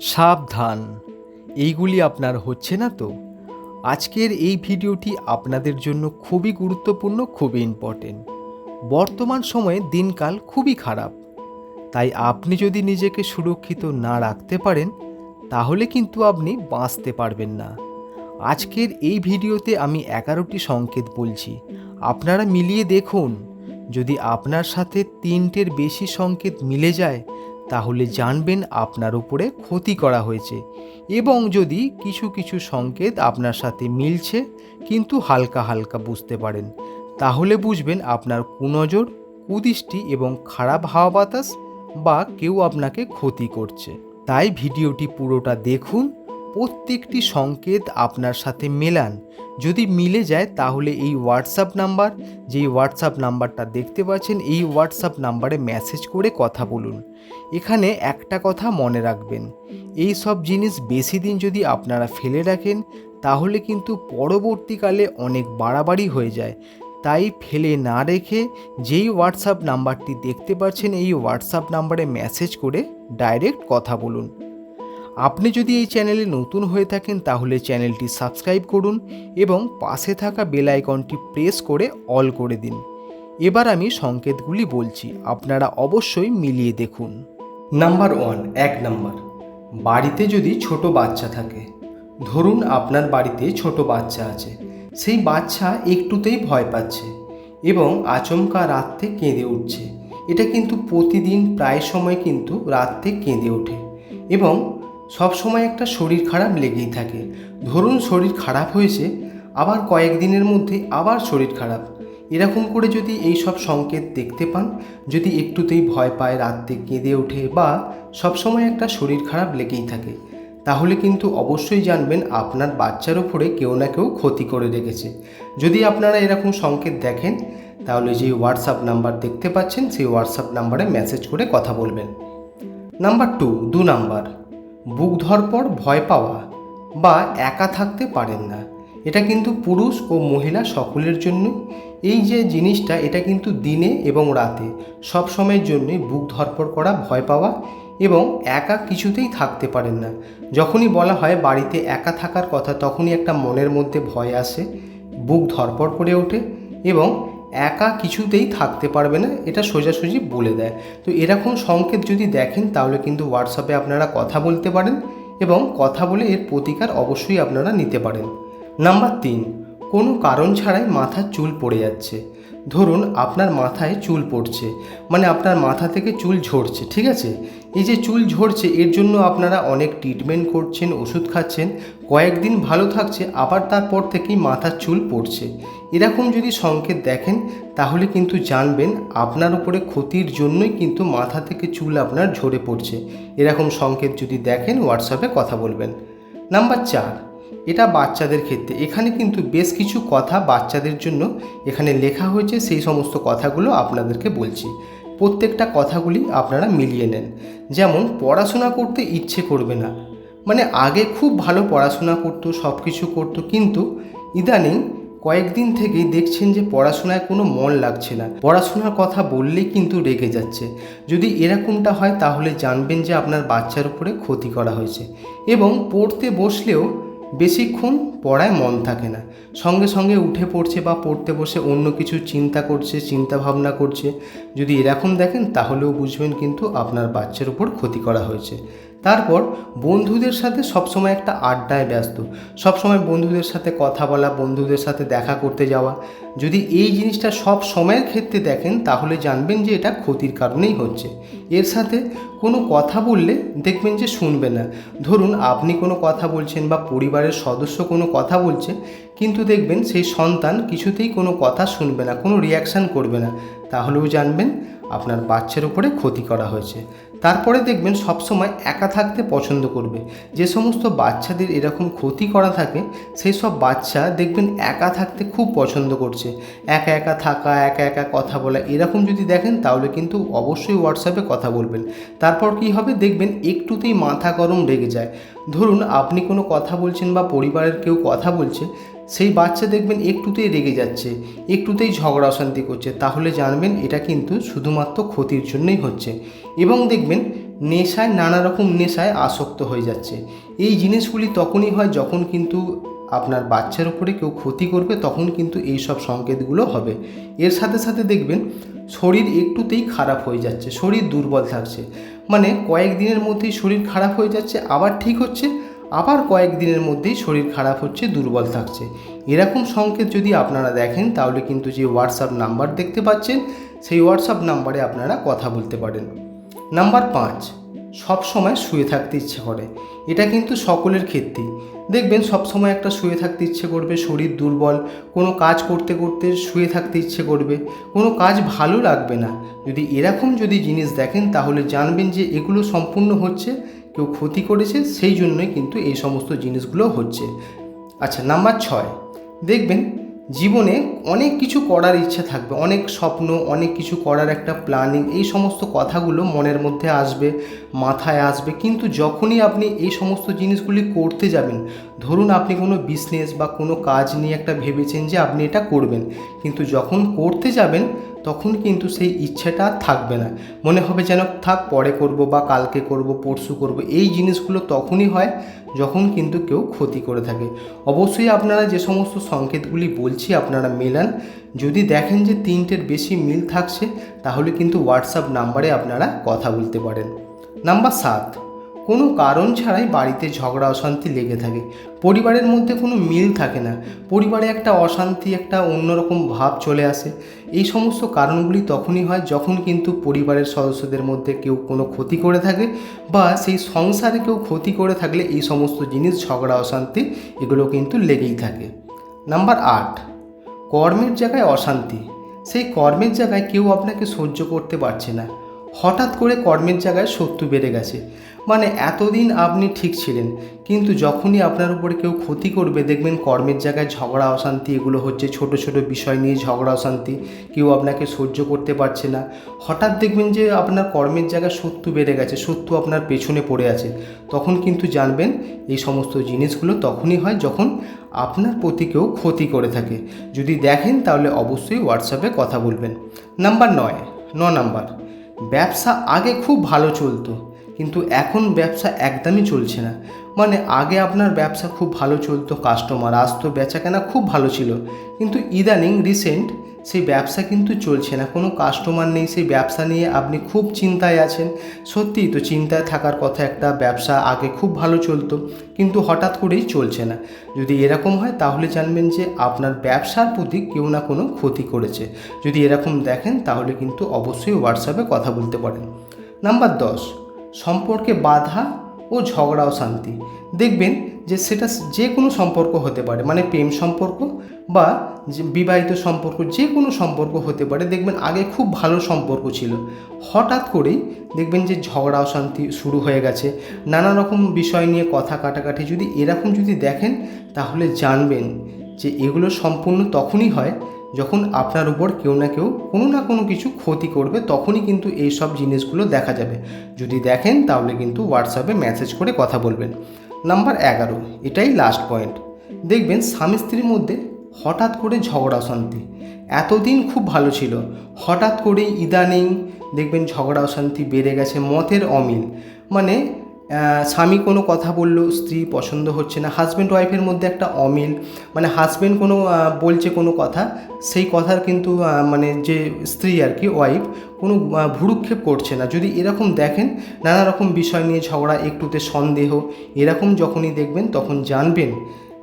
সাবধান। এইগুলি আপনার হচ্ছে না তো? আজকের এই ভিডিওটি আপনাদের জন্য খুবই গুরুত্বপূর্ণ, খুবই ইম্পর্টেন্ট বর্তমান সময়ে দিনকাল খুবই খারাপ। তাই আপনি যদি নিজেকে সুরক্ষিত না রাখতে পারেন, তাহলে কিন্তু আপনি বাঁচতে পারবেন না। আজকের এই ভিডিওতে আমি এগারোটি সংকেত বলছি। আপনারা মিলিয়ে দেখুন। যদি আপনার সাথে তিনটের বেশি সংকেত মিলে যায় তাহলে জানবেন আপনার উপরে ক্ষতি করা হয়েছে এবং যদি কিছু কিছু সংকেত আপনার সাথে মিলছে কিন্তু হালকা হালকা বুঝতে পারেন, তাহলে বুঝবেন আপনার কুনজর, কুদৃষ্টি এবং খারাপ হাওয়া বাতাস বা কেউ আপনাকে ক্ষতি করছে। তাই ভিডিওটি পুরোটা দেখুন প্রত্যেকটি সংকেত আপনার সাথে মেলান। যদি মিলে যায়, তাহলে এই হোয়াটসঅ্যাপ নাম্বার, যেই হোয়াটসঅ্যাপ নাম্বারটা দেখতে পাচ্ছেন, এই হোয়াটসঅ্যাপ নাম্বারে মেসেজ করে কথা বলুন। এখানে একটা কথা মনে রাখবেন, এই সব জিনিস বেশি দিন যদি আপনারা ফেলে রাখেন, তাহলে কিন্তু পরবর্তীকালে অনেক বাড়াবাড়ি হয়ে যায়। তাই ফেলে না রেখে যেই হোয়াটসঅ্যাপ নাম্বারটি দেখতে পাচ্ছেন, এই হোয়াটসঅ্যাপ নাম্বারে মেসেজ করে ডাইরেক্ট কথা বলুন। আপনি যদি এই চ্যানেলে নতুন হয়ে থাকেন, তাহলে চ্যানেলটি সাবস্ক্রাইব করুন এবং পাশে থাকা বেল আইকনটি প্রেস করে অল করে দিন। এবার আমি সংকেতগুলি বলছি, আপনারা অবশ্যই মিলিয়ে দেখুন। নাম্বার ওয়ান, এক নাম্বার। বাড়িতে যদি ছোট বাচ্চা থাকে, ধরুন আপনার বাড়িতে ছোট বাচ্চা আছে, সেই বাচ্চা একটুতেই ভয় পাচ্ছে এবং আচমকা রাত্রে কেঁদে উঠছে। এটা কিন্তু প্রতিদিন প্রায় সময় কিন্তু রাত্রে কেঁদে ওঠে এবং সব সময় একটা শরীর খারাপ লেগেই থাকে। ধরুন শরীর খারাপ হয়েছে, আবার কয়েকদিনের মধ্যে আবার শরীর খারাপ। এরকম করে যদি এই সব সংকেত দেখতে পান, যদি একটুতেই ভয় পায়, রাত্রে কেঁদে ওঠে বা সবসময় একটা শরীর খারাপ লেগেই থাকে, তাহলে কিন্তু অবশ্যই জানবেন আপনার বাচ্চার উপরে কেউ না কেউ ক্ষতি করে রেখেছে। যদি আপনারা এরকম সংকেত দেখেন, তাহলে যে হোয়াটসঅ্যাপ নাম্বার দেখতে পাচ্ছেন, সেই হোয়াটসঅ্যাপ নাম্বারে মেসেজ করে কথা বলবেন। নাম্বার টু দু নাম্বার বুক ধরপর ভয় পাওয়া বা একা থাকতে পারেন না। এটা কিন্তু পুরুষ ও মহিলা সকলের জন্য এই যে জিনিসটা, এটা কিন্তু দিনে এবং রাতে সব সময়ের জন্যই বুক ধরপর করা, ভয় পাওয়া এবং একা কিছুতেই থাকতে পারেন না। যখনই বলা হয় বাড়িতে একা থাকার কথা, তখনই একটা মনের মধ্যে ভয় আসে, বুক ধরপর করে ওঠে এবং একা কিছুতেই থাকতে পারবে না, এটা সোজাসুজি বলে দেয়। তো এরকম সংকেত যদি দেখেন, তাহলে কিন্তু হোয়াটসঅ্যাপে আপনারা কথা বলতে পারেন এবং কথা বলে এর প্রতিকার অবশ্যই আপনারা নিতে পারেন। নাম্বার তিন, কোনো কারণ ছাড়াই মাথার চুল পড়ে যাচ্ছে। ধরুন আপনার মাথায় চুল পড়ছে মানে আপনার মাথা থেকে চুল ঝরছে, ঠিক আছে? এই যে চুল ঝরছে, এর জন্য আপনারা অনেক ট্রিটমেন্ট করছেন, ওষুধ খাচ্ছেন, কয়েকদিন ভালো থাকছে, আবার তারপর থেকেই মাথার চুল পড়ছে। এরকম যদি সংকেত দেখেন, তাহলে কিন্তু জানবেন আপনার উপরে ক্ষতির জন্যই কিন্তু মাথা থেকে চুল আপনার ঝরে পড়ছে। এরকম সংকেত যদি দেখেন হোয়াটসঅ্যাপে কথা বলবেন। নাম্বার চার এটা বাচ্চাদের ক্ষেত্রে। এখানে কিন্তু বেশ কিছু কথা বাচ্চাদের জন্য এখানে লেখা হয়েছে, সেই সমস্ত কথাগুলো আপনাদেরকে বলছি। প্রত্যেকটা কথাগুলি আপনারা মিলিয়ে নেন। যেমন, পড়াশোনা করতে ইচ্ছে করবে না। মানে আগে খুব ভালো পড়াশোনা করতো সব কিছু করতো, কিন্তু ইদানিং কয়েকদিন থেকেই দেখছেন যে পড়াশোনায় কোনো মন লাগছে না। পড়াশোনার কথা বললেই কিন্তু রেগে যাচ্ছে। যদি এরকমটা হয়, তাহলে জানবেন যে আপনার বাচ্চার উপরে ক্ষতি করা হয়েছে। এবং পড়তে বসলেও বেশিক্ষণ পড়ায় মন থাকে না। সঙ্গে সঙ্গে উঠে পড়ছে বা পড়তে বসে অন্য কিছু চিন্তা করছে চিন্তা ভাবনা করছে। যদি এরকম দেখেন তাহলেও বুঝবেন কিন্তু আপনার বাচ্চার উপর ক্ষতি করা হয়েছে। তারপর বন্ধুদের সাথে সবসময় একটা আড্ডায় ব্যস্ত। সবসময় বন্ধুদের সাথে কথা বলা, বন্ধুদের সাথে দেখা করতে যাওয়া। যদি এই জিনিসটা সব সময়ের ক্ষেত্রে দেখেন, তাহলে জানবেন যে এটা ক্ষতির কারণেই হচ্ছে। এর সাথে কোনো কথা বললে দেখবেন যে শুনবে না। ধরুন, আপনি কোনো কথা বলছেন বা পরিবারের সদস্য কোনো কথা বলছে, কিন্তু দেখবেন সেই সন্তান কিছুতেই কোনো কথা শুনবে না, কোনো রিয়াকশান করবে না। তাহলেও জানবেন আপনার বাচ্চার উপরে ক্ষতি করা হয়েছে। তারপরে দেখবেন সবসময় একা থাকতে পছন্দ করবে। যে সমস্ত বাচ্চাদের এরকম ক্ষতি করা থাকে, সেই সব বাচ্চা দেখবেন একা থাকতে খুব পছন্দ করছে। একা একা থাকা, একা একা কথা বলা, এরকম যদি দেখেন তাহলে কিন্তু অবশ্যই হোয়াটসঅ্যাপে কথা বলবেন। তারপর কি হবে? দেখবেন একটুতেই মাথা গরম রেগে যায়। ধরুন আপনি কোনো কথা বলছেন বা পরিবারের কেউ কথা বলছে সেই বাচ্চা দেখবেন একটুতেই রেগে যাচ্ছে, একটুতেই ঝগড়া অশান্তি করছে। তাহলে জানবেন এটা কিন্তু শুধুমাত্র ক্ষতির জন্যই হচ্ছে এবং দেখবেন নেশায় নানা রকম নেশায় আসক্ত হয়ে যাচ্ছে। এই জিনিসগুলি তখনই হয় যখন কিন্তু আপনার বাচ্চার উপরে কেউ ক্ষতি করবে, তখন কিন্তু এই সব সংকেতগুলো হবে। এর সাথে সাথে দেখবেন শরীর একটুতেই খারাপ হয়ে যাচ্ছে, শরীর দুর্বল থাকছে। মানে কয়েকদিনের মধ্যেই শরীর খারাপ হয়ে যাচ্ছে, আবার ঠিক হচ্ছে আবার কয়েকদিনের মধ্যেই শরীর খারাপ হচ্ছে, দুর্বল থাকছে। এরকম সংকেত যদি আপনারা দেখেন, তাহলে কিন্তু যে হোয়াটসঅ্যাপ নাম্বার দেখতে পাচ্ছেন, সেই হোয়াটসঅ্যাপ নাম্বারে আপনারা কথা বলতে পারেন। নাম্বার পাঁচ সব সময় শুয়ে থাকতে ইচ্ছে করে। এটা কিন্তু সকলের ক্ষেত্রেই। দেখবেন, সব সময় একটা শুয়ে থাকতে ইচ্ছে করবে, শরীর দুর্বল, কোনো কাজ করতে করতে শুয়ে থাকতে ইচ্ছে করবে, কোনো কাজ ভালো লাগবে না। যদি এরকম যদি জিনিস দেখেন, তাহলে জানবেন যে এগুলো সম্পূর্ণ হচ্ছে, কেউ ক্ষতি করেছে, সেই জন্যই কিন্তু এই সমস্ত জিনিসগুলো হচ্ছে। আচ্ছা নাম্বার ছয়। দেখবেন জীবনে অনেক কিছু করার ইচ্ছা থাকবে, অনেক স্বপ্ন, অনেক কিছু করার একটা প্ল্যানিং এই সমস্ত কথাগুলো মনের মধ্যে আসবে, মাথায় আসবে। কিন্তু যখনই আপনি এই সমস্ত জিনিসগুলি করতে যাবেন, ধরুন আপনি কোনো বিজনেস বা কোনো কাজ নিয়ে একটা ভেবেছেন যে আপনি এটা করবেন, কিন্তু যখন করতে যাবেন তখন কিন্তু সেই ইচ্ছেটা থাকবে না। মনে হবে যেন, থাক, পরে করব বা কালকে করব, পরশু করব। এই জিনিসগুলো তখনই হয় যখন কিন্তু কেউ ক্ষতি করে থাকে। অবশ্যই আপনারা যে সমস্ত সংকেতগুলি বলছি আপনারা মেলান। যদি দেখেন যে তিনটের বেশি মিল থাকছে, তাহলে কিন্তু হোয়াটসঅ্যাপ নাম্বারে আপনারা কথা বলতে পারেন। নাম্বার সাত। কোনো কারণ ছাড়াই বাড়িতে ঝগড়া, অশান্তি লেগে থাকে। পরিবারের মধ্যে কোনো মিল থাকে না। পরিবারে একটা অশান্তি, একটা অন্যরকম ভাব চলে আসে। এই সমস্ত কারণগুলি তখনই হয় যখন কিন্তু পরিবারের সদস্যদের মধ্যে কেউ কোনো ক্ষতি করে থাকে বা সেই সংসারে কেউ ক্ষতি করে থাকলে এই সমস্ত জিনিস, ঝগড়া, অশান্তি এগুলো কিন্তু লেগেই থাকে। নাম্বার আট, কর্মের জায়গায় অশান্তি। সেই কর্মের জায়গায় কেউ আপনাকে সহ্য করতে পারছে না। হঠাৎ করে কর্মের জায়গায় শত্রু বেড়ে গেছে। মানে এতদিন আপনি ঠিক ছিলেন, কিন্তু যখনই আপনার উপরে কেউ ক্ষতি করবে, দেখবেন কর্মের জায়গায় ঝগড়া, অশান্তি, এগুলো হচ্ছে ছোট ছোট বিষয় নিয়ে ঝগড়া, অশান্তি। কেউ আপনাকে সহ্য করতে পারছে না। হঠাৎ দেখবেন যে আপনার কর্মের জায়গায় শত্রু বেড়ে গেছে শত্রু আপনার পেছনে পড়ে আছে। তখন কিন্তু জানবেন এই সমস্ত জিনিসগুলো তখনই হয় যখন আপনার প্রতি কেউ ক্ষতি করে থাকে। যদি দেখেন তাহলে অবশ্যই হোয়াটসঅ্যাপে কথা বলবেন। নাম্বার নয়, ন নাম্বার, ব্যবসা আগে খুব ভালো চলতো। কিন্তু এখন ব্যবসা একদমই চলছে না। মানে আগে আপনার ব্যবসা খুব ভালো চলতো কাস্টমার আসতো বেচা কেনা খুব ভালো ছিল। কিন্তু ইদানিং রিসেন্ট সেই ব্যবসা কিন্তু চলছে না, কোনো কাস্টমার নেই, সেই ব্যবসা নিয়ে আপনি খুব চিন্তায় আছেন। সত্যিই তো চিন্তায় থাকার কথা একটা, ব্যবসা আগে খুব ভালো চলতো, কিন্তু হঠাৎ করেই চলছে না। যদি এরকম হয় তাহলে জানবেন যে আপনার ব্যবসার প্রতি কেউ না কোনো ক্ষতি করেছে। যদি এরকম দেখেন তাহলে কিন্তু অবশ্যই হোয়াটসঅ্যাপে কথা বলতে পারেন। নাম্বার দশ সম্পর্কে বাধা ও ঝগড়া ও শান্তি। দেখবেন যে সেটা যে কোনো সম্পর্ক হতে পারে মানে প্রেম সম্পর্ক বা বিবাহিত সম্পর্ক যে কোনো সম্পর্ক হতে পারে। দেখবেন আগে খুব ভালো সম্পর্ক ছিল। হঠাৎ করেই দেখবেন যে ঝগড়া অশান্তি শুরু হয়ে গেছে। নানা রকম বিষয় নিয়ে কথা কাটাকাটি যদি এরকম যদি দেখেন, তাহলে জানবেন যে এগুলো সম্পূর্ণ তখনই হয় যখন আপনার উপর কেউ না কেউ কোনো না কোনো কিছু ক্ষতি করবে, তখনই কিন্তু এই সব জিনিসগুলো দেখা যাবে। যদি দেখেন, তাহলে কিন্তু হোয়াটসঅ্যাপে মেসেজ করে কথা বলবেন। নাম্বার এগারো, এটাই লাস্ট পয়েন্ট দেখবেন, স্বামী স্ত্রীর মধ্যে হঠাৎ করে ঝগড়া অশান্তি। এতদিন খুব ভালো ছিল। হঠাৎ করেই ইদানিং দেখবেন ঝগড়া অশান্তি বেড়ে গেছে, মতের অমিল। মানে স্বামী কোনো কথা বলল স্ত্রী পছন্দ হচ্ছে না। হাজব্যান্ড ওয়াইফের মধ্যে একটা অমিল। মানে হাজব্যান্ড কোনো বলছে কোনো কথা, সেই কথার কিন্তু মানে যে স্ত্রী আর কি ওয়াইফ কোনো ভুরুক্ষেপ করছে না। যদি এরকম দেখেন, নানা রকম বিষয় নিয়ে ঝগড়া, একটুতে সন্দেহ, এরকম যখনই দেখবেন, তখন জানবেন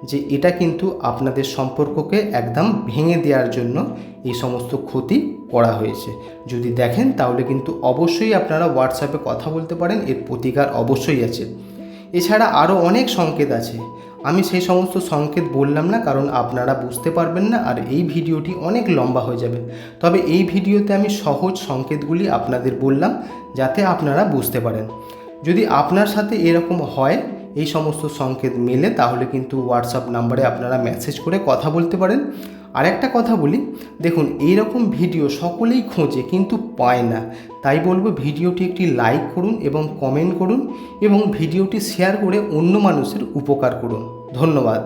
যে এটা কিন্তু আপনাদের সম্পর্ককে একদম ভেঙে দেওয়ার জন্য এই সমস্ত ক্ষতি করা হয়েছে। যদি দেখেন, তাহলে কিন্তু অবশ্যই আপনারা হোয়াটসঅ্যাপে কথা বলতে পারেন, এর প্রতিকার অবশ্যই আছে। এছাড়া আরও অনেক সংকেত আছে। আমি সেই সমস্ত সংকেত বললাম না, কারণ আপনারা বুঝতে পারবেন না, আর এই ভিডিওটি অনেক লম্বা হয়ে যাবে। তবে এই ভিডিওতে আমি সহজ সংকেতগুলি আপনাদের বললাম, যাতে আপনারা বুঝতে পারেন। যদি আপনার সাথে এরকম হয় এই সমস্ত সংকেত মেলে, তাহলে কিন্তু হোয়াটসঅ্যাপ নাম্বারে আপনারা মেসেজ করে কথা বলতে পারেন। আর একটা কথা বলি, দেখুন এই রকম ভিডিও সকলেই খোঁজে, কিন্তু পায় না। তাই বলব ভিডিওটি একটি লাইক করুন এবং কমেন্ট করুন এবং ভিডিওটি শেয়ার করে অন্য মানুষের উপকার করুন। ধন্যবাদ।